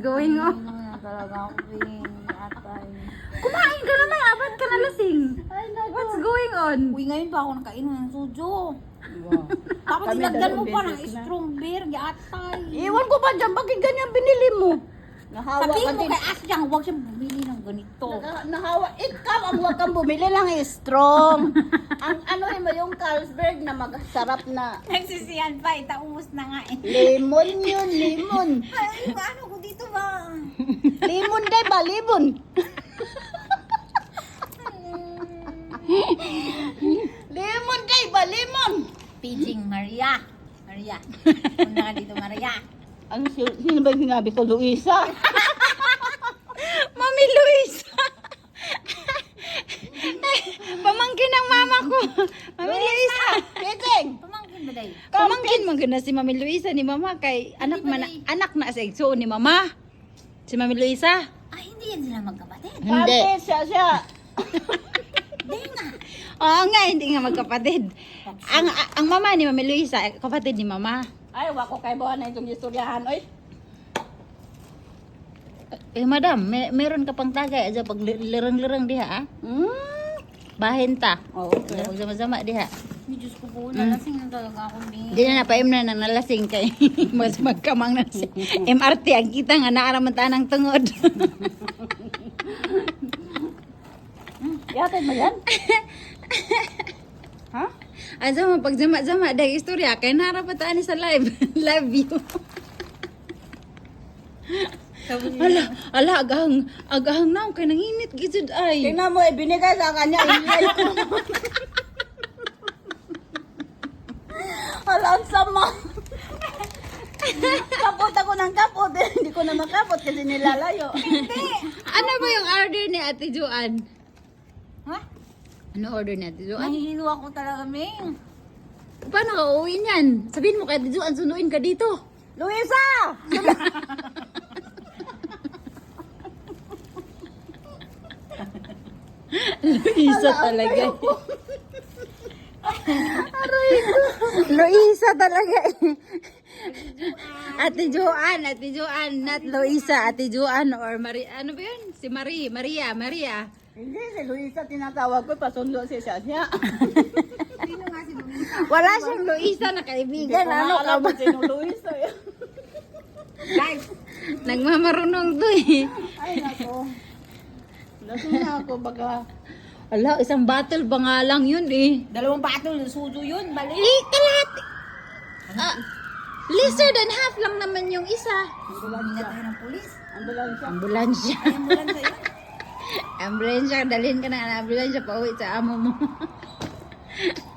going on? Ano talaga ako. Kumain ka naman, abat ka na lasing. Ay. What's going on? Uy, ngayon pa ako nakainom ng sujo. Tapos Kami mo dalawang pa ng beses na. strong beer, atay. Iwan ko ba dyan? Bakit ganyan binili mo? Nahawa Sabihin mo kay Asyang, huwag siyang bumili ng ganito. Naga- Nahawa. Ikaw ang huwag kang bumili ng strong. ang ano mo yung Carlsberg na magsarap na Nagsisiyan pa, itaubos na nga eh. lemon yun, lemon. Ay, ano ba? Lemon day ba? Lemon. lemon day ba? Lemon. Pidging Maria. Maria. Punta ka dito, Maria. Ang si- sino ba yung sinabi ko? Luisa. Mami Luisa! Pamangkin ng mama ko. Mami Luisa. Piting. Pamangkin ba day? Pamangkin mo gina si Mami Luisa ni mama kay anak man anak na sa igsoon ni mama. Si Mami Luisa. Ay, hindi yan sila magkapatid. Hindi. Ate, siya, siya. Hindi nga. Oo nga, hindi nga magkapatid. Ang ang mama ni Mami Luisa, eh, kapatid ni mama. Ay, wako kay buwan na itong istoryahan. Oy, Eh madam, may, meron ka pang tagay aja pag li- lirang-lirang diha ah. Hmm. Bahin ta. Oh, okay. Pag sama-sama diha. Ay, Diyos ko po, nalasing na talaga ako, Bing. Di na napaim na nang nalasing kay mas magkamang na si MRT ang kita nga naaraman ta ng tungod. Yatay mo yan? ha? Asa mo pag zama-zama dahil istorya kay narapat ta ni sa live. live view. ala, ala agahang agahang naw kay nanginit gizud ay. Tingnan mo, ibinigay sa kanya. Ingay ko. Alam sama. kapot ako ng kapot. eh. Hindi ko na makapot kasi nilalayo. Ano ba yung order ni Ate Joan? Ha? Ano order ni Ate Joan? Nahihilo ako talaga, Bing. Paano ka uuwi niyan? Sabihin mo kay Ate Joan, sunuin ka dito. Luisa! Luisa talaga. Luisa talaga. Ate Joan, Ate Joan, not Luisa, Ate Joan or Maria, ano ba yun? Si Marie, Maria, Maria. Hindi, si Luisa tinatawag ko. Pasundo si Sasha. Sino nga si Luisa? Wala siyang Luisa na Hindi kaibigan. ko Ano ka ba? kung sino Luisa. eh. Guys, Nagmamarunong to eh. Ay, nako. Lasing na ako baka. Ala, isang battle ba nga lang yun eh. dalawang battle, sujo yun, bali. Eh, kalahati. Ah, lesser than half lang naman yung isa. Tayo ng pulis. Ambulansya. Ambulansya. Ay, ambulansya yun. Ambulansya, dalhin ka na ng ambulansya pa uwi sa amo mo.